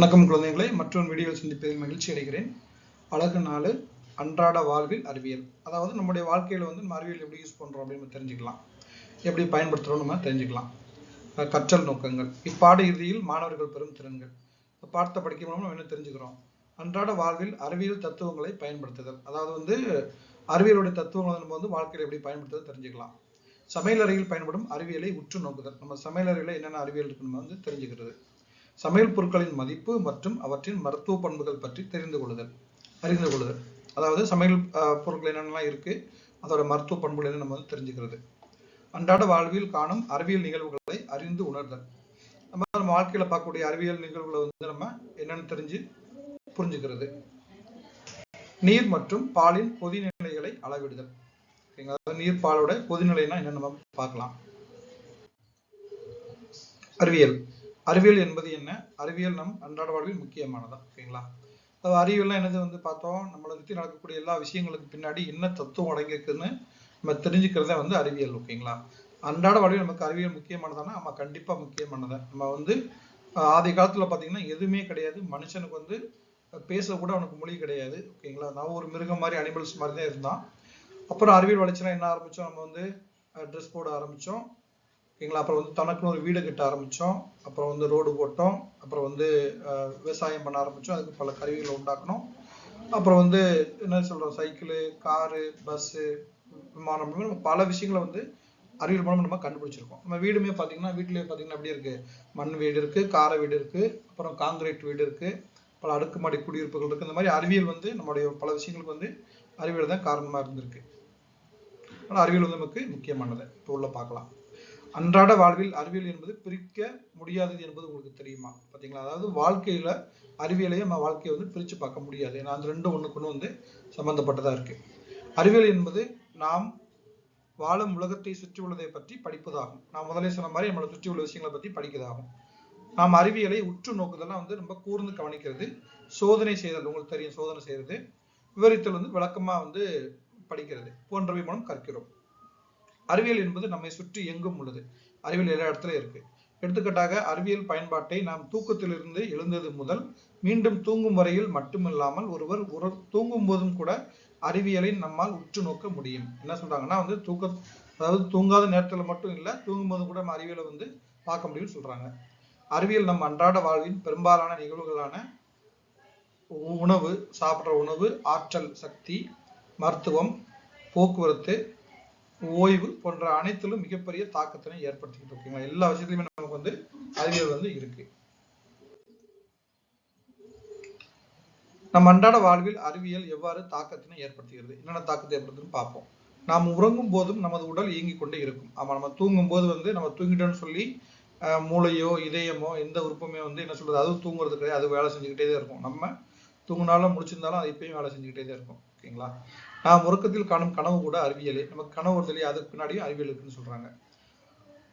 வணக்கம் குழந்தைகளை மற்றொரு வீடியோ சந்திப்பதில் மகிழ்ச்சி அடைகிறேன். அழகு நாள் அன்றாட வாழ்வில் அறிவியல். அதாவது நம்முடைய வாழ்க்கையில் வந்து நம்ம அறிவியல் எப்படி யூஸ் பண்ணுறோம் அப்படின்னு தெரிஞ்சுக்கலாம். எப்படி பயன்படுத்துகிறோம் நம்ம தெரிஞ்சுக்கலாம். கற்றல் நோக்கங்கள். இப்பாட இறுதியில் மாணவர்கள் பெறும் திறன்கள். இப்போ பாடத்தை படிக்க மூலம் நம்ம என்ன தெரிஞ்சுக்கிறோம்? அன்றாட வாழ்வில் அறிவியல் தத்துவங்களை பயன்படுத்துதல். அதாவது வந்து அறிவியலுடைய தத்துவங்களை நம்ம வந்து வாழ்க்கையில் எப்படி பயன்படுத்துதல் தெரிஞ்சுக்கலாம். சமையலறையில் பயன்படும் அறிவியலை உற்று நோக்குதல். நம்ம சமையலறையில் என்னென்ன அறிவியல் இருக்குன்னு வந்து தெரிஞ்சுக்கிறது. சமையல் பொருட்களின் மதிப்பு மற்றும் அவற்றின் மருத்துவ பண்புகள் பற்றி தெரிந்து கொள்ளுதல். அறிந்து கொள்ளுதல். அதாவது சமையல் பொருட்கள் என்னென்னலாம் இருக்கு அதோட மருத்துவ பண்புகள் என்ன நம்ம வந்து தெரிஞ்சுக்கிறது. அன்றாட வாழ்வில் காணும் அறிவியல் நிகழ்வுகளை அறிந்து உணர்தல். நம்ம நம்ம வாழ்க்கையில பார்க்கக்கூடிய அறிவியல் நிகழ்வுகளை வந்து நம்ம என்னன்னு தெரிஞ்சு புரிஞ்சுக்கிறது. நீர் மற்றும் பாலின் கொதிநிலைகளை அளவிடுதல். ஓகேங்களா அதாவது நீர் பாலோட கொதிநிலைனா என்ன நம்ம பார்க்கலாம். அறிவியல். அறிவியல் என்பது என்ன? அறிவியல் நம் அன்றாட வாழ்வில் முக்கியமானதா? ஓகேங்களா அதாவது அறிவியல்லாம் என்னது வந்து பார்த்தோம் நம்மளை சுற்றி நடக்கக்கூடிய எல்லா விஷயங்களுக்கு பின்னாடி என்ன தத்துவம் அடங்கியிருக்குன்னு நம்ம தெரிஞ்சுக்கிறத வந்து அறிவியல் ஓகேங்களா? அன்றாட வாழ்வில் நமக்கு அறிவியல் முக்கியமானதானா? நம்ம கண்டிப்பாக முக்கியமானதை. நம்ம வந்து ஆதி காலத்தில் பார்த்தீங்கன்னா எதுவுமே கிடையாது. மனுஷனுக்கு வந்து பேச கூட அவனுக்கு மொழி கிடையாது ஓகேங்களா? நான் ஒரு மிருகம் மாதிரி அனிமல்ஸ் மாதிரி தான் இருந்தான். அப்புறம் அறிவியல் வளர்ச்சினா என்ன ஆரம்பித்தோம் நம்ம வந்து ட்ரெஸ் போட ஆரம்பித்தோம் ஓகேங்களா அப்புறம் வந்து தனக்குன்னு ஒரு வீடு கட்ட ஆரம்பித்தோம் அப்புறம் வந்து ரோடு போட்டோம். அப்புறம் வந்து விவசாயம் பண்ண ஆரம்பித்தோம் அதுக்கு பல கருவிகளை உண்டாக்கணும் அப்புறம் வந்து என்ன சொல்கிறோம் சைக்கிள் காரு பஸ்ஸு விமானம் நம்ம பல விஷயங்களை வந்து அறிவியல் மூலம் நம்ம கண்டுபிடிச்சிருக்கோம். நம்ம வீடுமே பார்த்தீங்கன்னா வீட்டிலேயே பார்த்தீங்கன்னா அப்படியே இருக்குது மண் வீடு இருக்குது கார வீடு இருக்குது அப்புறம் காங்கிரீட் வீடு இருக்குது பல அடுக்குமாடி குடியிருப்புகள் இருக்குது இந்த மாதிரி அறிவியல் வந்து நம்மளுடைய பல விஷயங்களுக்கு வந்து அறிவியல் தான் காரணமாக இருந்திருக்கு. ஆனால் அறிவியல் வந்து நமக்கு முக்கியமானது. இப்போ உள்ள பார்க்கலாம். அன்றாட வாழ்வில் அறிவியல் என்பது பிரிக்க முடியாதது என்பது உங்களுக்கு தெரியுமா? பார்த்தீங்களா? அதாவது வாழ்க்கையில அறிவியலையும் நம்ம வாழ்க்கையை வந்து பிரித்து பார்க்க முடியாது. ஏன்னா அந்த ரெண்டும் ஒண்ணுக்கு வந்து சம்மந்தப்பட்டதாக இருக்கு. அறிவியல் என்பது நாம் வாழும் உலகத்தை சுற்றி உள்ளதை பற்றி படிப்பதாகும். நான் முதலே சொன்ன மாதிரி நம்மளை சுற்றி உள்ள விஷயங்களை பற்றி படிக்கதாகும் நாம் அறிவியலை உற்று நோக்குதெல்லாம் வந்து ரொம்ப கூர்ந்து கவனிக்கிறது சோதனை செய்தல் உங்களுக்கு தெரியும் சோதனை செய்யறது விவரித்தல் வந்து விளக்கமாக வந்து படிக்கிறது போன்றவை மூலம் கற்கிறோம். அறிவியல் என்பது நம்மை சுற்றி எங்கும் உள்ளது. அறிவியல் எல்லா இடத்துல இருக்கு. எடுத்துக்காட்டாக அறிவியல் பயன்பாட்டை நாம் தூக்கத்திலிருந்து எழுந்தது முதல் மீண்டும் தூங்கும் வரையில் மட்டுமில்லாமல் ஒருவர் உற தூங்கும் போதும் கூட அறிவியலை நம்மால் உற்று நோக்க முடியும். என்ன சொல்றாங்கன்னா வந்து தூக்க அதாவது தூங்காத நேரத்தில் மட்டும் இல்லை தூங்கும் போது கூட நம்ம அறிவியலை வந்து பார்க்க முடியும்னு சொல்றாங்க. அறிவியல் நம் அன்றாட வாழ்வின் பெரும்பாலான நிகழ்வுகளான உ- உணவு சாப்பிட்ற உணவு ஆற்றல் சக்தி மருத்துவம் போக்குவரத்து ஓய்வு போன்ற அனைத்திலும் மிகப்பெரிய தாக்கத்தினை ஏற்படுத்திக்கிட்டு இருக்கீங்களா எல்லா விஷயத்துலயுமே நமக்கு வந்து அறிவியல் வந்து இருக்கு. நம் அன்றாட வாழ்வில் அறிவியல் எவ்வாறு தாக்கத்தினை ஏற்படுத்துகிறது என்னென்ன தாக்கத்தை ஏற்படுத்துன்னு பார்ப்போம். நாம் உறங்கும் போதும் நமது உடல் இயங்கிக் கொண்டே இருக்கும். ஆமா நம்ம தூங்கும் போது வந்து நம்ம தூங்கிட்டோம்னு சொல்லி அஹ், மூளையோ இதயமோ எந்த உறுப்புமே வந்து என்ன சொல்றது அது தூங்குறது கிடையாது அது வேலை செஞ்சுக்கிட்டே தான் இருக்கும். நம்ம தூங்கினாலும் முடிச்சிருந்தாலும் அது இப்பயும் வேலை செஞ்சுக்கிட்டே தான் இருக்கும். ஓகேங்களா? நாம் உறக்கத்தில் காணும் கனவு கூட அறிவியலே. நமக்கு கனவு வருதலே அதுக்கு பின்னாடியும் அறிவியல் இருக்குன்னு சொல்றாங்க.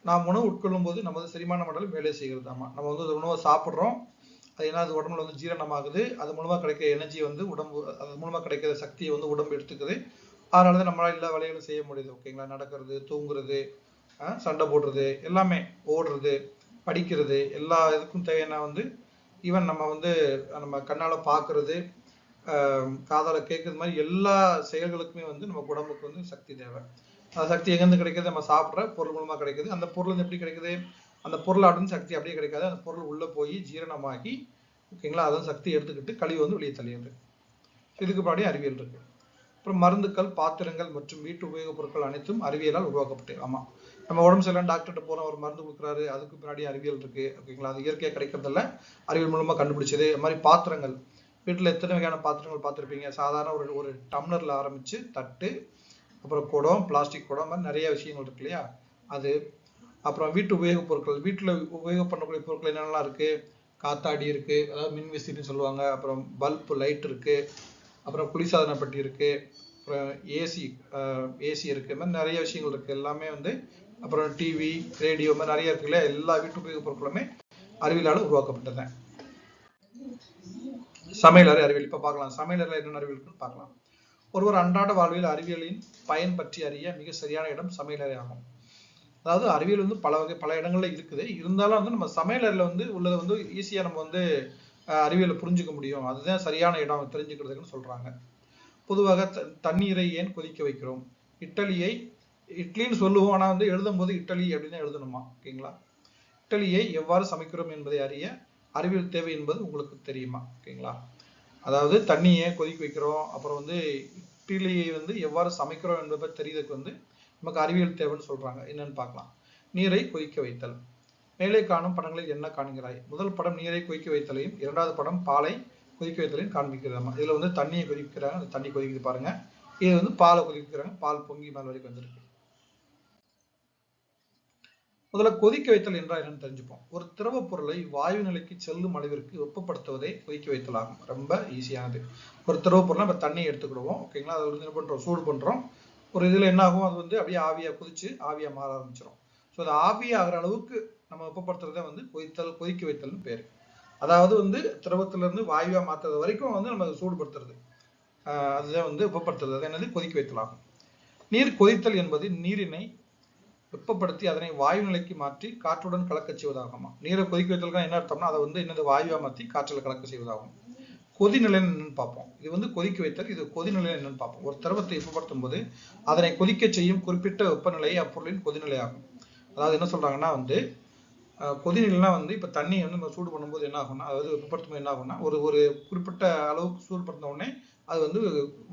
நாம் உணவு உட்கொள்ளும் போது நமது செரிமான மண்டலம் வேலை செய்கிறது ஆமா நம்ம வந்து உணவை சாப்பிட்றோம். அது என்ன அது உடம்புல வந்து ஜீரணமாகுது. அது மூலமா கிடைக்கிற எனர்ஜி வந்து உடம்பு அது மூலமா கிடைக்கிற சக்தியை வந்து உடம்பு எடுத்துக்குது. அதனால தான் நம்மளால எல்லா வேலைகளும் செய்ய முடியுது. ஓகேங்களா நடக்கிறது தூங்குறது சண்டை போடுறது எல்லாமே ஓடுறது படிக்கிறது எல்லா இதுக்கும் தேவையான வந்து ஈவன் நம்ம வந்து நம்ம கண்ணால பார்க்கிறது காதால கேட்கறது மாதிரி எல்லா செயல்களுக்குமே வந்து நம்ம உடம்புக்கு வந்து சக்தி தேவை. அந்த சக்தி எங்கேருந்து கிடைக்குது? நம்ம சாப்பிட்ற பொருள் மூலமா கிடைக்குது. அந்த பொருள் வந்து எப்படி கிடைக்குது? அந்த பொருள் அப்படின்னு சக்தி அப்படியே கிடைக்காது. அந்த பொருள் உள்ள போய் ஜீரணமாகி ஓகேங்களா? அதான் சக்தி எடுத்துக்கிட்டு கழிவு வந்து வெளியே தள்ளியது இதுக்கு முன்னாடி அறிவியல் இருக்கு. அப்புறம் மருந்துக்கள் பாத்திரங்கள் மற்றும் வீட்டு உபயோகப் பொருட்கள் அனைத்தும் அறிவியலால் உருவாக்கப்பட்டு ஆமா. நம்ம உடம்பு சரியில்லை டாக்டர்கிட்ட போறோம் ஒரு மருந்து கொடுக்குறாரு அதுக்கு பின்னாடி அறிவியல் இருக்கு ஓகேங்களா? அது இயற்கையாக கிடைக்கிறதில்ல அறிவியல் மூலமா கண்டுபிடிச்சது. அது மாதிரி பாத்திரங்கள். வீட்டில் எத்தனை வகையான பாத்திரங்கள் பார்த்துருப்பீங்க? சாதாரண ஒரு ஒரு டம்ளரில் ஆரம்பித்து தட்டு அப்புறம் குடம் பிளாஸ்டிக் குடம் மாதிரி நிறைய விஷயங்கள் இருக்கு இல்லையா? அது அப்புறம் வீட்டு உபயோகப் பொருட்கள் வீட்டில் உபயோகம் பண்ணக்கூடிய பொருட்கள் என்னென்னலாம் இருக்குது காத்தாடி இருக்குது அதாவது மின்விசிறின்னு சொல்லுவாங்க. அப்புறம் பல்ப் லைட் இருக்குது அப்புறம் குளிர்சாதன பெட்டி இருக்குது அப்புறம் ஏசி ஏசி இருக்குது இது மாதிரி நிறைய விஷயங்கள் இருக்குது எல்லாமே வந்து அப்புறம் டிவி ரேடியோ மாதிரி நிறைய இருக்குல்ல எல்லா வீட்டு உபயோகப் பொருட்களுமே அறிவியலால் உருவாக்கப்பட்டது. சமையலறை அறிவியல். இப்ப பார்க்கலாம். சமையலறை என்னென்ன அறிவியல் இருக்குன்னு பார்க்கலாம். ஒருவர் அன்றாட வாழ்வில் அறிவியலின் பயன் பற்றி அறிய மிக சரியான இடம் சமையலறை ஆகும். அதாவது அறிவியல் வந்து பல வகை பல இடங்கள்ல இருக்குது. இருந்தாலும் வந்து நம்ம சமையலறையில வந்து உள்ளதை வந்து ஈஸியா நம்ம வந்து அறிவியலை புரிஞ்சுக்க முடியும். அதுதான் சரியான இடம் தெரிஞ்சுக்கிறதுக்குன்னு சொல்றாங்க. பொதுவாக த- தண்ணீரை ஏன் கொதிக்க வைக்கிறோம்? இட்டலியை இட்லின்னு சொல்லுவோம் ஆனா வந்து எழுதும்போது இட்டலி அப்படின்னு எழுதணுமா? ஓகேங்களா? இட்டலியை எவ்வாறு சமைக்கிறோம் என்பதை அறிய அறிவியல் தேவை என்பது உங்களுக்கு தெரியுமா? ஓகேங்களா? அதாவது தண்ணியை கொதிக்க வைக்கிறோம் அப்புறம் வந்து இட்லியை வந்து எவ்வாறு சமைக்கிறோம் என்பதை பற்றி தெரியறதுக்கு வந்து நமக்கு அறிவியல் தேவைன்னு சொல்றாங்க. என்னன்னு பார்க்கலாம். நீரை கொதிக்க வைத்தல். மேலே காணும் படங்களில் என்ன காண்கிறாய்? முதல் படம் நீரை கொதிக்க வைத்தலையும் இரண்டாவது படம் பாலை கொதிக்க வைத்தலையும் காண்பிக்கிறதாமா இதுல வந்து தண்ணியை கொதிக்கிறாங்க அந்த தண்ணி கொதிக்குது பாருங்க. இது வந்து பாலை கொதிக்கிறாங்க பால் பொங்கி மேல் வரைக்கும் வந்திருக்கு. முதல்ல கொதிக்க வைத்தல் என்றால் என்னன்னு தெரிஞ்சுப்போம். ஒரு திரவ பொருளை வாயு நிலைக்கு செல்லும் அளவிற்கு வெப்பப்படுத்துவதே கொதிக்க வைத்தல் ஆகும் ரொம்ப ஈஸியானது ஒரு திரவ பொருளை நம்ம தண்ணியை எடுத்துக்கிடுவோம். ஓகேங்களா அதை வந்து என்ன பண்றோம்? சூடு பண்றோம். ஒரு இதுல என்ன ஆகும்? அது வந்து அப்படியே ஆவியா குதிச்சு ஆவியா மாற ஆரம்பிச்சிடும் ஸோ அது ஆவியாகிற அளவுக்கு நம்ம வெப்பப்படுத்துறதை வந்து கொதித்தல் கொதிக்க வைத்தல்னு பேர். அதாவது வந்து திரவத்துல இருந்து வாயுவா வரைக்கும் வந்து நம்ம அதை சூடுபடுத்துறது. அதுதான் வந்து வெப்பப்படுத்துறது. அது என்னது? கொதிக்க வைத்தல் ஆகும். நீர் கொதித்தல் என்பது நீரினை வெப்பப்படுத்தி அதனை வாயு நிலைக்கு மாற்றி காற்றுடன் கலக்கச் செய்வதாகுமா? நீரை கொதிக்க வைத்தலுக்கு என்ன அர்த்தம்னா அதை வந்து என்னது வாயுவாக மாற்றி காற்றில் கலக்க செய்வதாகும். கொதிநிலை என்னன்னு பார்ப்போம். இது வந்து கொதிக்க வைத்தல் இது கொதிநிலை என்னன்னு பார்ப்போம். ஒரு திரவத்தை வெப்பப்படுத்தும் போது அதனை கொதிக்க செய்யும் குறிப்பிட்ட வெப்பநிலை அப்பொருளின் கொதிநிலை ஆகும் அதாவது என்ன சொல்றாங்கன்னா வந்து கொதிநிலைனா வந்து இப்போ தண்ணியை வந்து நம்ம சூடு பண்ணும்போது என்ன ஆகும்னா அதாவது வெப்பப்படுத்தும் போது என்ன ஆகும்னா ஒரு ஒரு குறிப்பிட்ட அளவுக்கு சூடுபடுத்த உடனே அது வந்து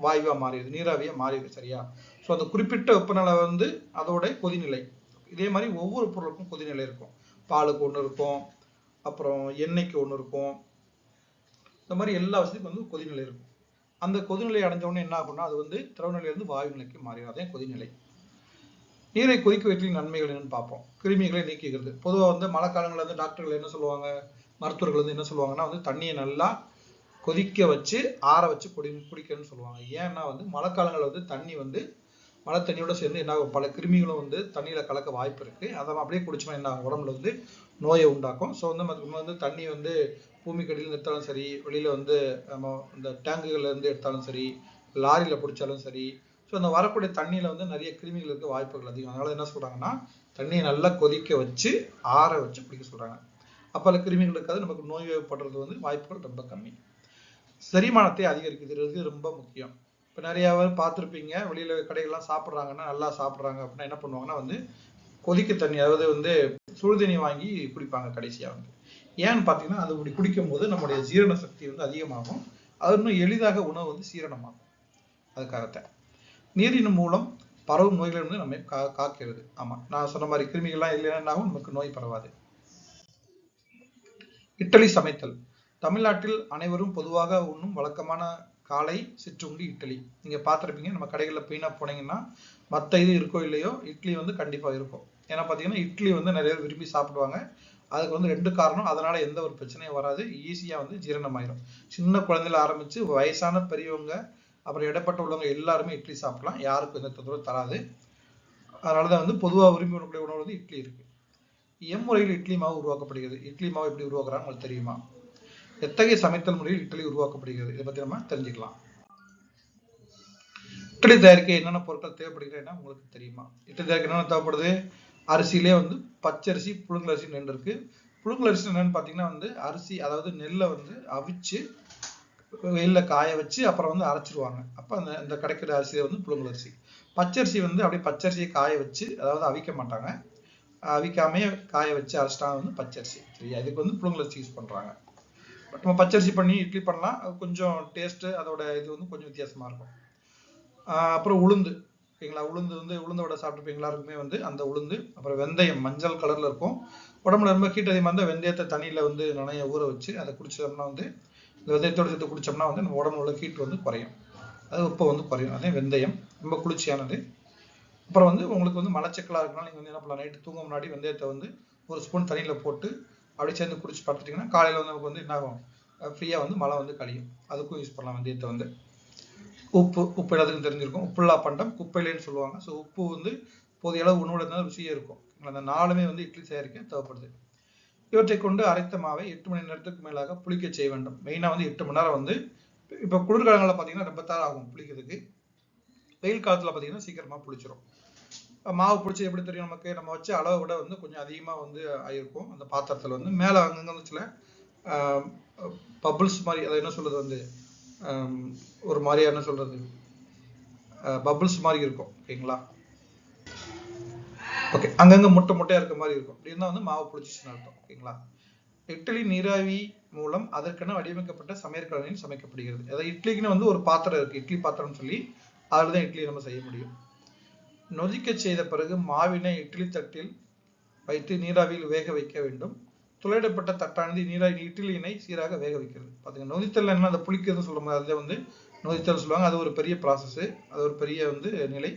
வாயுவா மாறிடுது நீராவியா மாறிடுது சரியா? ஸோ அந்த குறிப்பிட்ட வெப்பநிலை வந்து அதோட கொதிநிலை. இதே மாதிரி ஒவ்வொரு பொருளுக்கும் கொதிநிலை இருக்கும். பாலுக்கு ஒன்று இருக்கும் அப்புறம் எண்ணெய்க்கு ஒன்று இருக்கும். இந்த மாதிரி எல்லா வசதிக்கும் வந்து கொதிநிலை இருக்கும். அந்த கொதிநிலை அடைஞ்சவொடனே என்ன ஆகும்னா அது வந்து திரவநிலையிலிருந்து வாயு நிலைக்கு மாறிடும். அதே கொதிநிலை. நீரை கொதிக்க வைத்தலின் நன்மைகள் என்னன்னு பார்ப்போம். கிருமிகளை நீக்குகிறது. பொதுவாக வந்து மழை காலங்களில் வந்து டாக்டர்கள் என்ன சொல்லுவாங்க? மருத்துவர்கள் வந்து என்ன சொல்லுவாங்கன்னா வந்து தண்ணியை நல்லா கொதிக்க வச்சு ஆற வச்சு குடி குடிக்கணும்னு சொல்லுவாங்க. ஏன்னா வந்து மழை காலங்களில் வந்து தண்ணி வந்து மழை தண்ணியோட சேர்ந்து என்ன ஆகும்? பல கிருமிகளும் வந்து தண்ணியில் கலக்க வாய்ப்பு இருக்கு. அதை அப்படியே குடிச்சோம்னா என்ன உடம்புல வந்து நோயை உண்டாக்கும். ஸோ வந்து நம்ம வந்து தண்ணி வந்து பூமிக்கடியில் எடுத்தாலும் சரி வெளியில் வந்து நம்ம இந்த டேங்குகள்ல இருந்து எடுத்தாலும் சரி லாரியில பிடிச்சாலும் சரி ஸோ அந்த வரக்கூடிய தண்ணியில வந்து நிறைய கிருமிகள் இருக்க வாய்ப்புகள் அதிகம். அதனால என்ன சொல்றாங்கன்னா தண்ணியை நல்லா கொதிக்க வச்சு ஆற வச்சு குடிக்க சொல்றாங்க. அப்போ அந்த கிருமிகள் இருக்காது. நமக்கு நோய் ஏற்படுறது வந்து வாய்ப்புகள் ரொம்ப கம்மி. செரிமானத்தை அதிகரிக்கிறது ரொம்ப முக்கியம். இப்போ நிறைய பேர் பார்த்துருப்பீங்க வெளியில கடைகள்லாம் சாப்பிட்றாங்கன்னா நல்லா சாப்பிட்றாங்க அப்படின்னா என்ன பண்ணுவாங்கன்னா வந்து கொதிக்க தண்ணி அதாவது வந்து சுடு தண்ணி வாங்கி குடிப்பாங்க கடைசியா வந்து. ஏன்னு பார்த்தீங்கன்னா அது இப்படி குடிக்கும் போது நம்முடைய ஜீரண சக்தி வந்து அதிகமாகும். அது இன்னும் எளிதாக உணவு வந்து சீரணமாகும். அதுக்காகத்தான். நீரின் மூலம் பரவும் நோய்களிலிருந்து நம்மை கா காக்கிறது. ஆமா நான் சொன்ன மாதிரி கிருமிகள்லாம் இல்லைன்னாவும் நமக்கு நோய் பரவாது. இட்டலி சமைத்தல். தமிழ்நாட்டில் அனைவரும் பொதுவாக உண்ணும் வழக்கமான காலை சிற்றுண்டி இட்லி. நீங்க பார்த்துருப்பீங்க நம்ம கடைகளில் போயினா போனீங்கன்னா மத்த இது இருக்கோ இல்லையோ இட்லி வந்து கண்டிப்பா இருக்கும். ஏன்னா பாத்தீங்கன்னா இட்லி வந்து நிறைய பேர் விரும்பி சாப்பிடுவாங்க. அதுக்கு வந்து ரெண்டு காரணம். அதனால எந்த ஒரு பிரச்சனையும் வராது. ஈஸியா வந்து ஜீரணமாயிரும். சின்ன குழந்தையில ஆரம்பிச்சு வயசான பெரியவங்க அப்புறம் இடப்பட்ட உள்ளவங்க எல்லாருமே இட்லி சாப்பிடலாம். யாருக்கும் எந்த தொந்தரவும் தராது. அதனாலதான் வந்து பொதுவாக விரும்பி உணக்கூடிய உணவு வந்து இட்லி இருக்கு. எம்முறையில் இட்லி மாவு உருவாக்கப்படுகிறது. இட்லி மாவு எப்படி உருவாக்குறாங்க உங்களுக்கு தெரியுமா? எத்தகைய சமைத்தல் முறையில் இட்லி உருவாக்கப்படுகிறது? இதை பற்றி நம்ம தெரிஞ்சுக்கலாம். இட்லி தயாரிக்க என்னென்ன பொருட்கள் தேவைப்படுகிறதுனா உங்களுக்கு தெரியுமா? இட்லி தயாரிக்க என்னென்ன தேவைப்படுது? அரிசியிலே வந்து பச்சரிசி புழுங்கலரிசி ரெண்டு இருக்கு. புழுங்கலரிசி என்னன்னு பார்த்தீங்கன்னா வந்து அரிசி அதாவது நெல்லை வந்து அவிச்சு வெயில்ல காய வச்சு அப்புறம் வந்து அரைச்சிருவாங்க. அப்போ அந்த இந்த கிடைக்கிற அரிசியை வந்து புழுங்கலரிசி பச்சரிசி வந்து அப்படியே பச்சரிசியை காய வச்சு அதாவது அவிக்க மாட்டாங்க. அவிக்காமையே காய வச்சு அரைச்சிட்டாங்க வந்து பச்சரிசி. சரியா? இதுக்கு வந்து புழுங்கலரிசி யூஸ் பண்றாங்க. நம்ம பச்சரிசி பண்ணி இட்லி பண்ணலாம். அது கொஞ்சம் டேஸ்ட்டு அதோட இது வந்து கொஞ்சம் வித்தியாசமாக இருக்கும். அப்புறம் உளுந்து. ஓகேங்களா? உளுந்து வந்து உளுந்த வடை சாப்பிட்டுருப்பீங்களா எல்லாருக்குமே வந்து அந்த உளுந்து அப்புறம் வெந்தயம் மஞ்சள் கலரில் இருக்கும். உடம்புல ரொம்ப ஹீட் அதிகமாக இருந்தால் வெந்தயத்தை தண்ணியில் வந்து நிறைய ஊற வச்சு அதை குடிச்சோம்னா வந்து இந்த வெந்தயத்தோட சேர்த்து குடித்தோம்னா வந்து நம்ம உடம்புல உள்ள ஹீட் வந்து குறையும். அது உப்பை வந்து குறையும். அதே வெந்தயம் ரொம்ப குளிர்ச்சியானது. அப்புறம் வந்து உங்களுக்கு வந்து மலச்சக்கலாக இருக்கனால நீங்கள் வந்து என்ன பண்ணலாம்? நைட்டு தூங்க முன்னாடி வெந்தயத்தை வந்து ஒரு ஸ்பூன் தண்ணியில் போட்டு அப்படி சேர்ந்து குடிச்சு பார்த்துட்டீங்கன்னா காலையில வந்து நமக்கு வந்து என்ன ஆகும்? ஃப்ரீயா வந்து மழை வந்து கழியும். அதுக்கும் யூஸ் பண்ணலாம் வெந்தயத்தை வந்து. உப்பு உப்பு எல்லாத்துக்கும் தெரிஞ்சிருக்கும். உப்புல்லா பண்டம் குப்பையிலேன்னு சொல்லுவாங்க. ஸோ உப்பு வந்து போதிய அளவு உணவுல இருந்தால் ருசியே இருக்கும். அந்த நாலுமே வந்து இட்லி தயாரிக்க தேவைப்படுது. இவற்றை கொண்டு அரைத்த மாவை எட்டு மணி நேரத்துக்கு மேலாக புளிக்க செய்ய வேண்டும். மெயினா வந்து எட்டு மணி நேரம் வந்து இப்போ குளிர்காலங்களில் பார்த்தீங்கன்னா ரொம்ப நேரம் ஆகும் புளிக்கிறதுக்கு. வெயில் காலத்துல பார்த்தீங்கன்னா சீக்கிரமா புளிச்சிரும். மாவு பிடிச்சி எப்படி தெரியும் நமக்கு? நம்ம வச்ச அளவை விட வந்து கொஞ்சம் அதிகமாக வந்து ஆயிருக்கும். அந்த பாத்திரத்தில் வந்து. மேலே அங்கங்க வந்து சில மாதிரி அதை என்ன சொல்றது வந்து ஒரு மாதிரியா என்ன சொல்றது? பபுள்ஸ் மாதிரி இருக்கும். ஓகேங்களா? ஓகே. அங்கங்க முட்டை முட்டையா இருக்க மாதிரி இருக்கும். அப்படி வந்து மாவு பிடிச்சிச்சுன்னு அர்த்தம். ஓகேங்களா? இட்லி நீராவி மூலம் அதற்கென வடிவமைக்கப்பட்ட சமையற்கலனில் சமைக்கப்படுகிறது. அதாவது இட்லிக்குன்னு வந்து ஒரு பாத்திரம் இருக்கு. இட்லி பாத்திரம்னு சொல்லி அதில் தான் இட்லி நம்ம செய்ய முடியும். நொதிக்க செய்த பிறகு மாவினை இட்லி தட்டில் வைத்து நீராவியில் வேக வைக்க வேண்டும். துளையிடப்பட்ட தட்டானது நீராவி இட்லியினை சீராக வேக வைக்கிறது. பார்த்துங்க நொதித்தல் என்ன அந்த புளிக்கிறது சொல்ல அதில் வந்து நொதித்தல் சொல்லுவாங்க. அது ஒரு பெரிய ப்ராசஸ்ஸு அது ஒரு பெரிய வந்து நிலை.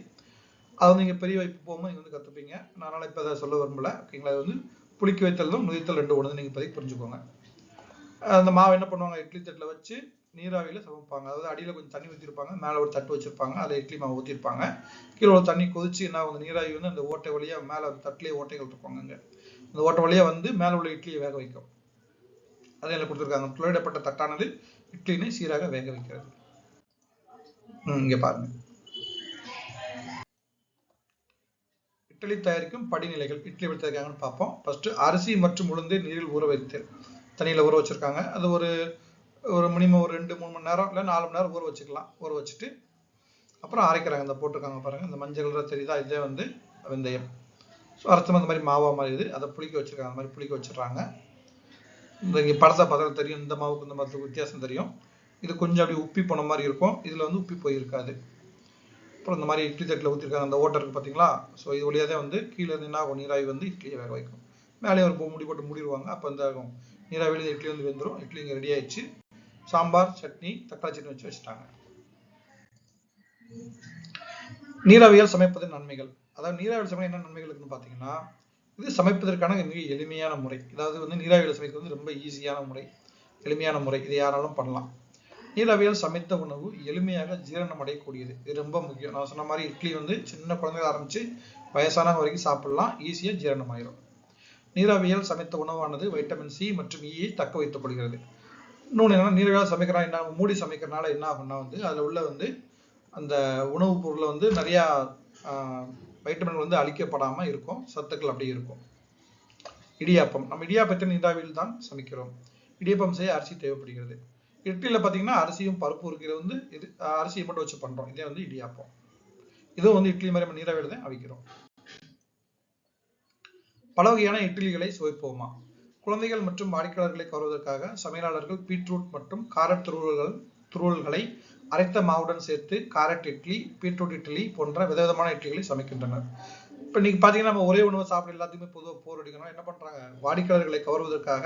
அது வந்து நீங்கள் பெரிய வைப்பு போகும்போது நீங்கள் வந்து கற்றுப்பீங்க அதனால் இப்போ அதை சொல்ல விரும்பல. ஓகேங்களா அது வந்து புளிக்க வைத்தலும் நொதித்தல் ரெண்டு ஒன்று நீங்கள் பதிவு புரிஞ்சுக்கோங்க. அந்த மாவு என்ன பண்ணுவாங்க? இட்லி தட்டில் வச்சு நீராவியில் சமைப்பாங்க. அதாவது அடியில் கொஞ்சம் தண்ணி ஊற்றிருப்பாங்க மேலே ஒரு தட்டு வச்சிருப்பாங்க அதில் இட்லி மாவு ஊற்றிருப்பாங்க கீழே ஒரு தண்ணி கொதிச்சு என்ன வந்து நீராவி வந்து அந்த ஓட்டை வழியாக மேலே தட்டிலே ஓட்டைகள் இருப்பாங்க அங்கே. அந்த ஓட்டை வழியாக வந்து மேலே உள்ள இட்லியை வேக வைக்கும். அதை அதில் கொடுத்துருக்காங்க. துளையிடப்பட்ட தட்டானது இட்லினை சீராக வேக வைக்கிறது. இங்கே இங்க பாருங்க. இட்லி தயாரிக்கும் படிநிலைகள் இட்லி எப்படி தயாரிக்காங்கன்னு பார்ப்போம். ஃபர்ஸ்ட் அரிசி மற்றும் உளுந்து நீரில் ஊற வைத்து தண்ணியில் ஊற வச்சிருக்காங்க. அது ஒரு ஒரு மினிமம் ஒரு ரெண்டு மூணு மணி நேரம் இல்லை நாலு மணி நேரம் ஊற வச்சுக்கலாம். ஊற வச்சுட்டு அப்புறம் அரைக்கிறாங்க. இந்த போட்டிருக்காங்க பாருங்க. இந்த மஞ்சள் கலர் தெரியுதா? இதே வந்து வெந்தயம். ஸோ அர்த்தம் அந்த மாதிரி மாவா மாதிரி இது அதை புளிக்க வச்சிருக்காங்க. அந்த மாதிரி புளிக்க வச்சிடுறாங்க. இந்த இங்கே படத்தை பார்த்தா தெரியும். இந்த மாவுக்கு இந்த மாவுக்கு வித்தியாசம் தெரியும். இது கொஞ்சம் அப்படி உப்பி போன மாதிரி இருக்கும். இதில் வந்து உப்பி போயிருக்காது. அப்புறம் இந்த மாதிரி இட்லி தட்டில் ஊற்றிருக்காங்க அந்த ஓட்டர் இருக்கு பார்த்தீங்களா ஸோ இது வழியாக தான் வந்து கீழே இருந்து என்ன ஆகும்? நீராவி வந்து இட்லியை வேக வைக்கும். மேலே ஒரு முடி போட்டு மூடிடுவாங்க. அப்போ இந்த ஆகும். நீராவியில் இட்லி வந்து வெந்துடும் இட்லி இங்கே ரெடி ஆயிடுச்சு. சாம்பார் சட்னி தக்காளி சட்னி வச்சு வச்சுட்டாங்க. நீராவியால் சமைப்பதன் நன்மைகள். அதாவது நீராவியல் சமைக்க என்ன நன்மைகள் இருக்குன்னு பார்த்தீங்கன்னா இது சமைப்பதற்கான மிக எளிமையான முறை. அதாவது வந்து நீராவியில் சமைக்கிறது வந்து ரொம்ப ஈஸியான முறை எளிமையான முறை. இதை யாராலும் பண்ணலாம். நீராவியால் சமைத்த உணவு எளிமையாக ஜீரணம் அடையக்கூடியது. இது ரொம்ப முக்கியம். நான் சொன்ன மாதிரி இட்லி வந்து சின்ன குழந்தைகள் ஆரம்பிச்சு வயசானவங்க வரைக்கும் சாப்பிடலாம். ஈஸியாக ஜீரணம் ஆயிரும் நீராவியால் சமைத்த உணவானது வைட்டமின் சி மற்றும் e ஈயை தக்க வைத்துக் கொள்கிறது. இன்னொன்று என்னன்னா நீராவியால் சமைக்கிறா என்ன மூடி சமைக்கிறனால என்ன ஆகும்னா வந்து அதில் உள்ள வந்து அந்த உணவுப் பொருளை வந்து நிறையா வைட்டமின் வந்து அழிக்கப்படாமல் இருக்கும். சத்துக்கள் அப்படியே இருக்கும். இடியாப்பம். நம்ம இடியாப்பத்தின் நீராவியில் தான் சமைக்கிறோம். இடியாப்பம் செய்ய அரிசி தேவைப்படுகிறது. இட்லியில் பார்த்தீங்கன்னா அரிசியும் பருப்பு இருக்கிறது வந்து இது அரிசியை மட்டும் வச்சு பண்ணுறோம் இதே வந்து இடியாப்பம். இதுவும் வந்து இட்லி மாதிரி நம்ம நீராவியில் தான் அவிக்கிறோம். பல வகையான இட்லிகளை சுவைப்போமா? குழந்தைகள் மற்றும் வாடிக்கையாளர்களை கவர்வதற்காக சமையலாளர்கள் பீட்ரூட் மற்றும் காரட் துருவல்கள் துருவல்களை அரைத்த மாவுடன் சேர்த்து காரட் இட்லி பீட்ரூட் இட்லி போன்ற விதவிதமான இட்லிகளை சமைக்கின்றனர். இப்போ நீங்க பார்த்தீங்கன்னா நம்ம ஒரே உணவு சாப்பிட எல்லாத்தையுமே பொதுவாக போர் அடிக்கணும். என்ன பண்றாங்க? வாடிக்கையாளர்களை கவர்வதற்காக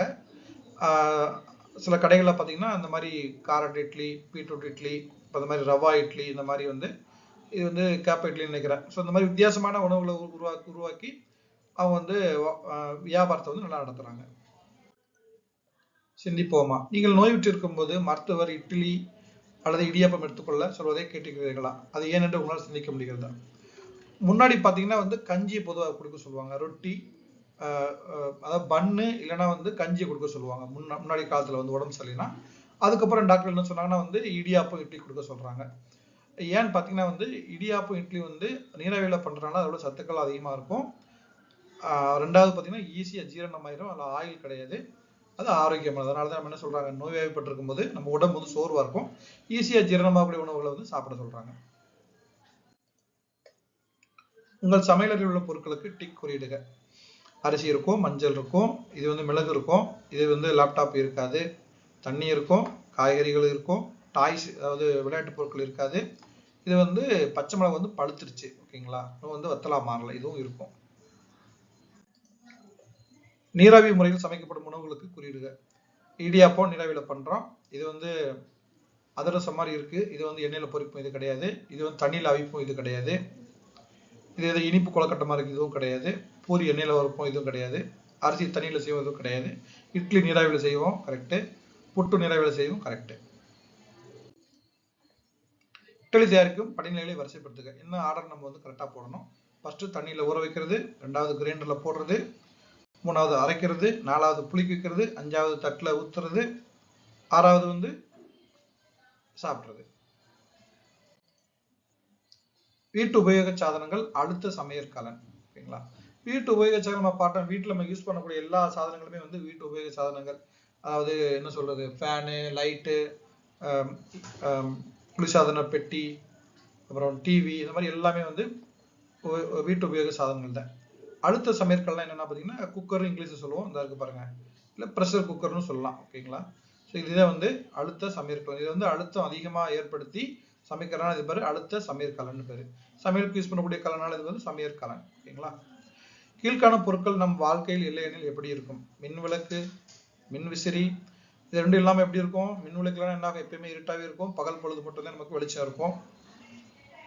சில கடைகளில் பார்த்தீங்கன்னா இந்த மாதிரி காரட் இட்லி பீட்ரூட் இட்லி இப்போ மாதிரி ரவா இட்லி இந்த மாதிரி வந்து இது வந்து கேப்ப இட்லின்னு நினைக்கிறேன். ஸோ இந்த மாதிரி வித்தியாசமான உணவுகளை உருவாக்கி உருவாக்கி அவங்க வந்து வியாபாரத்தை வந்து நல்லா நடத்துறாங்க. சிந்திப்போமா? நீங்கள் நோயுற்று இருக்கும்போது மருத்துவர் இட்லி அல்லது இடியாப்பம் எடுத்துக்கொள்ள சொல்வதை கேட்டிருக்கிறீர்களா? அது ஏனென்று உங்களால் சிந்திக்க முடிகிறதா? முன்னாடி பார்த்தீங்கன்னா வந்து கஞ்சி பொதுவாக கொடுக்க சொல்லுவாங்க. ரொட்டி அதாவது பன்னு இல்லைன்னா வந்து கஞ்சி கொடுக்க சொல்லுவாங்க. முன்ன முன்னாடி காலத்தில் வந்து உடம்பு சரியில்லைன்னா. அதுக்கப்புறம் டாக்டர் என்ன சொன்னாங்கன்னா வந்து இடியாப்பம் இட்லி கொடுக்க சொல்கிறாங்க ஏன்னு பார்த்தீங்கன்னா வந்து இடியாப்பம் இட்லி வந்து நீராவியில் பண்றதுனால அதோட சத்துக்கள் அதிகமாக இருக்கும். ரெண்டாவது பார்த்தீங்கன்னா ஈஸியாக ஜீரணமாயிரும். அதில் ஆயில் கிடையாது. அது ஆரோக்கியமானது. அதனால தான் நம்ம என்ன சொல்றாங்க? நோய்வாய்ப்பட்டிருக்கும் போது நம்ம உடம்பு வந்து சோர்வாக இருக்கும். ஈஸியாக ஜீரணமாகக்கூடிய உணவுகளை வந்து சாப்பிட சொல்றாங்க. உங்கள் சமையலறையில் உள்ள பொருட்களுக்கு டிக் குறியிடுக. அரிசி இருக்கும் மஞ்சள் இருக்கும் இது வந்து மிளகு இருக்கும் இது வந்து லேப்டாப் இருக்காது தண்ணி இருக்கும் காய்கறிகள் இருக்கும் டாய்ஸ் அதாவது விளையாட்டு பொருட்கள் இருக்காது. இது வந்து பச்சை மிளகு வந்து பழுத்துருச்சு ஓகேங்களா? இன்னும் வந்து வத்தலா மாறல இதுவும் இருக்கும். நீராவி முறையில் சமைக்கப்படும் உணவுகளுக்கு குறியிடுக. இடியாப்பம் நீராவியில் பண்ணுறோம் இது வந்து அதிரசம் மாதிரி இருக்குது இது வந்து எண்ணெயில் பொரிப்போம் இது கிடையாது. இது வந்து தண்ணியில் அவிப்போம் இது கிடையாது. இது எது இனிப்பு கொலக்கட்டை மாதிரி இதுவும் கிடையாது. பூரி எண்ணெயில் வறுப்போம் இதுவும் கிடையாது. அரிசி தண்ணியில் செய்வோம் இதுவும் கிடையாது. இட்லி நீராவியில் செய்வோம் கரெக்டு புட்டு நீராவியில் செய்வோம் கரெக்டு இட்லி தயாரிக்கும் படிநிலைகளை வரிசைப்படுத்துக. என்ன ஆர்டர் நம்ம வந்து கரெக்டாக போடணும்? ஃபஸ்ட்டு தண்ணியில் ஊற வைக்கிறது. ரெண்டாவது கிரைண்டரில் போடுறது. மூணாவது அரைக்கிறது நாலாவது புளிக்க வைக்கிறது அஞ்சாவது தட்டில் ஊத்துறது ஆறாவது வந்து சாப்பிட்றது. வீட்டு உபயோக சாதனங்கள் அடுத்த சமையற்காலன் ஓகேங்களா? வீட்டு உபயோக சாதனம் நம்ம பார்த்தோம் வீட்டில் நம்ம யூஸ் பண்ணக்கூடிய எல்லா சாதனங்களுமே வந்து வீட்டு உபயோக சாதனங்கள். அதாவது என்ன சொல்றது ஃபேனு லைட்டு குளிர்சாதன பெட்டி அப்புறம் டிவி இந்த மாதிரி எல்லாமே வந்து வீட்டு உபயோக சாதனங்கள் தான். அடுத்த சமையற்கள்லாம் என்னென்ன பார்த்தீங்கன்னா குக்கர் இங்கிலீஷில் சொல்லுவோம். இந்த இருக்கு பாருங்கள் இல்லை ப்ரெஷர் குக்கர்னு சொல்லலாம். ஓகேங்களா ஸோ இதுதான் வந்து அழுத்த சமையற்கலம் இது வந்து அழுத்தம் அதிகமாக ஏற்படுத்தி சமைக்கிறனால இது பேர் அழுத்த சமையற்கலன்னு பேர். சமையலுக்கு யூஸ் பண்ணக்கூடிய கலனால் இது வந்து சமையற்கலன். ஓகேங்களா கீழ்காணும் பொருட்கள் நம் வாழ்க்கையில் இல்லையெனில் எப்படி இருக்கும்? மின் விளக்கு மின் விசிறி இது ரெண்டும் இல்லாமல் எப்படி இருக்கும்? மின் விளக்குலாம் என்ன எப்பயுமே இருட்டாகவே இருக்கும். பகல் பொழுது மட்டும்தான் நமக்கு வெளிச்சம் இருக்கும்.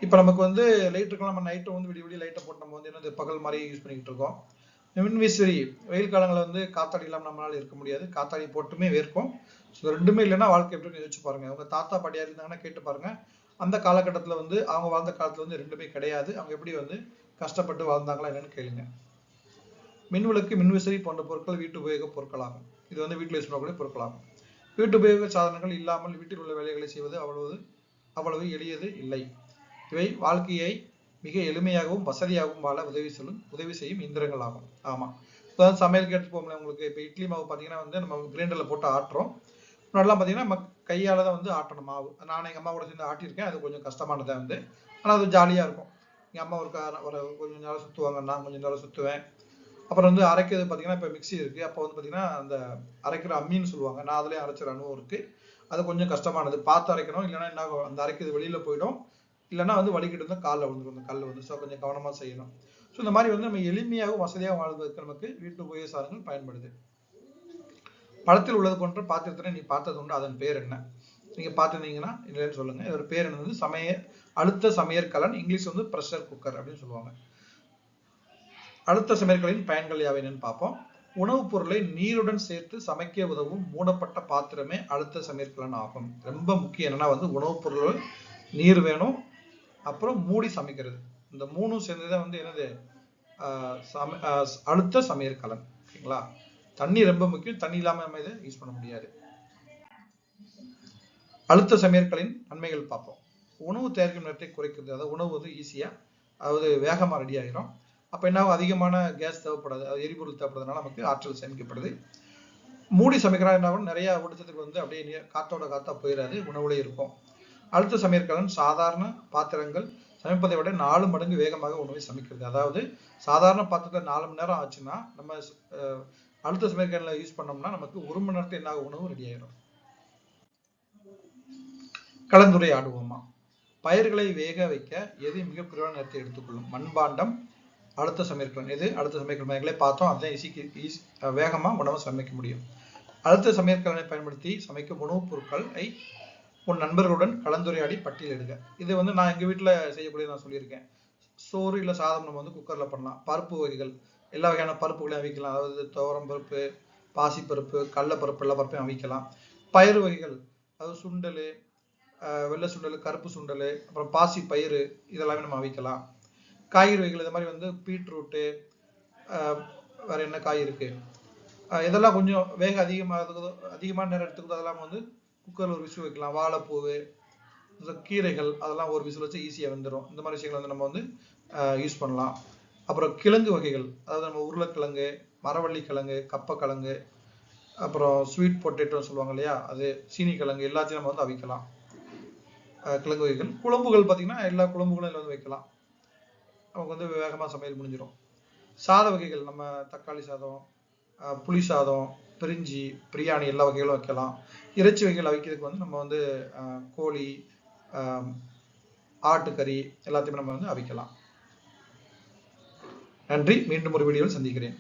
இப்போ நமக்கு வந்து லைட் இருக்கலாம் நம்ம நைட்டு வந்து விடிய விடிய லைட்டை போட்டு நம்ம வந்து என்னது பகல் மாதிரி யூஸ் பண்ணிக்கிட்டு இருக்கோம். மின்விசிறி வெயில் காலங்களில் வந்து காத்தாடி இல்லாமல் நம்மளால இருக்க முடியாது. காத்தாடி போட்டுமே வேர்க்கும். ஸோ ரெண்டுமே இல்லைன்னா வாழ்க்கை எப்படி யோசிச்சு பாருங்க. உங்க தாத்தா பாட்டியா இருந்தாங்கன்னா கேட்டு பாருங்க. அந்த காலகட்டத்தில் வந்து அவங்க வாழ்ந்த காலத்தில் வந்து ரெண்டுமே கிடையாது. அவங்க எப்படி வந்து கஷ்டப்பட்டு வாழ்ந்தாங்களா என்னன்னு கேளுங்க. மின்விளக்கு மின்விசிறி போன்ற பொருட்கள் வீட்டு உபயோக பொருட்களாகும். இது வந்து வீட்டில் யூஸ் பண்ணக்கூடிய பொருட்களாகும். வீட்டு உபயோக சாதனங்கள் இல்லாமல் வீட்டில் உள்ள வேலைகளை செய்வது அவ்வளவு அவ்வளவு எளியது இல்லை. இவை வாழ்க்கையை மிக எளிமையாகவும் வசதியாகவும் வாழ உதவி சொல்லும் உதவி செய்யும் இயந்திரங்கள் ஆகும் ஆமா. இப்போதான் சமையலுக்கு எடுத்து போகல உங்களுக்கு. இப்போ இட்லி மாவு பார்த்தீங்கன்னா வந்து நம்ம கிரைண்டரில் போட்டு ஆட்டுறோம். முன்னாடிலாம் பார்த்தீங்கன்னா நம்ம கையால் தான் வந்து ஆட்டணும் மாவு. நான் எங்கள் அம்மா கூட சேர்ந்து ஆட்டியிருக்கேன். அது கொஞ்சம் கஷ்டமானதாக வந்து. ஆனால் அது ஜாலியாக இருக்கும். எங்கள் அம்மா ஒரு ஒரு கொஞ்சம் நேரம் சுற்றுவாங்க நான் கொஞ்சம் நேரம் சுற்றுவேன் அப்புறம் வந்து அரைக்கிறது பார்த்தீங்கன்னா இப்போ மிக்ஸி இருக்குது அப்போ வந்து பார்த்தீங்கன்னா அந்த அரைக்கிற அம்மின்னு சொல்லுவாங்க. நான் அதுலேயும் அரைச்சிற அனுபவம் இருக்குது அது கொஞ்சம் கஷ்டமானது. பார்த்து அரைக்கணும். இல்லைன்னா என்ன ஆகும், அந்த அரைக்கிறது வெளியில் போயிடும். இல்லைன்னா வந்து வலிக்கிட்டு இருந்தால் காலில் விழுந்துரும் அந்த கல் வந்து ஸோ கொஞ்சம் கவனமாக செய்யணும். ஸோ இந்த மாதிரி வந்து நம்ம எளிமையாகவும் வசதியாக வாழ்வதற்கு நமக்கு வீட்டு உபயோக சாதனங்கள் பயன்படுது. படத்தில் உள்ளது போன்ற பாத்திரத்தினை நீ பார்த்தது உண்டு. அதன் பேர் என்ன? நீங்க பார்த்துருந்தீங்கன்னா இல்லைன்னு சொல்லுங்க. இதோட பேர் என்னது? சமைய அழுத்த சமையற்கலன் இங்கிலீஷ் வந்து ப்ரெஷர் குக்கர் அப்படின்னு சொல்லுவாங்க. அழுத்த சமையற்கலின் பயன்கள் யாவை என்னன்னு பார்ப்போம். உணவுப் பொருளை நீருடன் சேர்த்து சமைக்க உதவும் மூடப்பட்ட பாத்திரமே அழுத்த சமையற்கலன் ஆகும். ரொம்ப முக்கியம் என்னன்னா வந்து உணவுப் பொருள் நீர் வேணும். அப்புறம் மூடி சமைக்கிறது. இந்த மூணும் சேர்ந்ததான் வந்து என்னது? ஆஹ் சம- ஆஹ் அழுத்த ஓகேங்களா தண்ணி ரொம்ப முக்கியம். தண்ணி இல்லாம நம்ம இதை யூஸ் பண்ண முடியாது. அழுத்த சமையற்களின் நன்மைகள் பார்ப்போம். உணவு தயாரிக்கும் நேரத்தை குறைக்கிறது. அதாவது உணவு வந்து ஈஸியா அதாவது வேகமா ரெடி ஆயிரும். அப்ப என்ன ஆகும்? அதிகமான கேஸ் தேவைப்படாது. அது எரிபொருள் தேவைப்படுறதுனால நமக்கு ஆற்றல் சேமிக்கப்படுது. மூடி சமைக்கிறா என்ன நிறைய ஊட்டச்சத்துக்கு வந்து அப்படியே நீ- காத்தோட காத்தா போயிடாது உணவுலேயே இருக்கும். அழுத்த சமையற்கலன் சாதாரண பாத்திரங்கள் சமைப்பதை விட நாலு மடங்கு வேகமாக உணவை சமைக்கிறது. அதாவது சாதாரண பாத்திரத்தில் நாலு மணி நேரம் ஆச்சுன்னா நம்ம அஹ், அழுத்த சமையற்கல்ல யூஸ் பண்ணோம்னா நமக்கு ஒரு மணி நேரத்தில் என்ன ஆகும்? உணவு ரெடி ஆயிடும் கலந்துரையாடுவோமா? பயிர்களை வேக வைக்க எது மிக குறைவான நேரத்தை எடுத்துக்கொள்ளும்? மண்பாண்டம் அடுத்த சமையற்கலன் எது? அடுத்த சமையற்கலன் பார்த்தோம் அதான் ஈஸிக்கு ஈஸி வேகமா உணவை சமைக்க முடியும். அடுத்த சமையற்கலனை பயன்படுத்தி சமைக்கும் உணவுப் பொருட்களை உன் நண்பர்களுடன் கலந்துரையாடி பட்டியலிடுங்க இது வந்து நான் எங்கள் வீட்டில் செய்யக்கூடிய நான் சொல்லியிருக்கேன். சோறு இல்லை சாதம் நம்ம வந்து குக்கரில் பண்ணலாம். பருப்பு வகைகள். எல்லா வகையான பருப்புகளையும் அவிக்கலாம். அதாவது துவரம் பருப்பு பாசிப்பருப்பு கடலப்பருப்பு எல்லா பருப்பையும் அவிக்கலாம். பயிறு வகைகள். அதாவது சுண்டல் வெள்ளை சுண்டல் கருப்பு சுண்டல் அப்புறம் பாசி பயிறு இதெல்லாமே நம்ம அவிக்கலாம். காய்கறி வகைகள். இந்த மாதிரி வந்து பீட்ரூட்டு வேறு வேற என்ன காய் இருக்கு? இதெல்லாம் கொஞ்சம் வேக அதிகமாக அதிகமான நேரம் எடுத்துக்கிட்டு அதெல்லாம் வந்து குக்கரில் ஒரு விசில் வைக்கலாம். வாழைப்பூவு கீரைகள் அதெல்லாம் ஒரு விசில் வச்சு ஈஸியாக வந்துடும் இந்த மாதிரி விஷயங்கள் வந்து நம்ம வந்து யூஸ் பண்ணலாம். அப்புறம் கிழங்கு வகைகள். அதாவது நம்ம உருளைக்கிழங்கு மரவள்ளி கிழங்கு கப்பக்கிழங்கு அப்புறம் ஸ்வீட் பொட்டேட்டோ சொல்லுவாங்க இல்லையா? அது சீனி கிழங்கு எல்லாத்தையும் நம்ம வந்து அவிக்கலாம். கிழங்கு வகைகள். குழம்புகள் பார்த்தீங்கன்னா எல்லா குழம்புகளும் இதில் வந்து வைக்கலாம். நமக்கு வந்து வேகமாக சமையல் முடிஞ்சிடும் சாத வகைகள். நம்ம தக்காளி சாதம் புளி சாதம் பிரிஞ்சி பிரியாணி எல்லா வகைகளும் வைக்கலாம். இறைச்சி வகைகள் அவிக்கிறதுக்கு வந்து நம்ம வந்து கோழி ஆட்டுக்கறி எல்லாத்தையுமே நம்ம வந்து அவிக்கலாம். நன்றி. மீண்டும் ஒரு வீடியோவில் சந்திக்கிறேன்.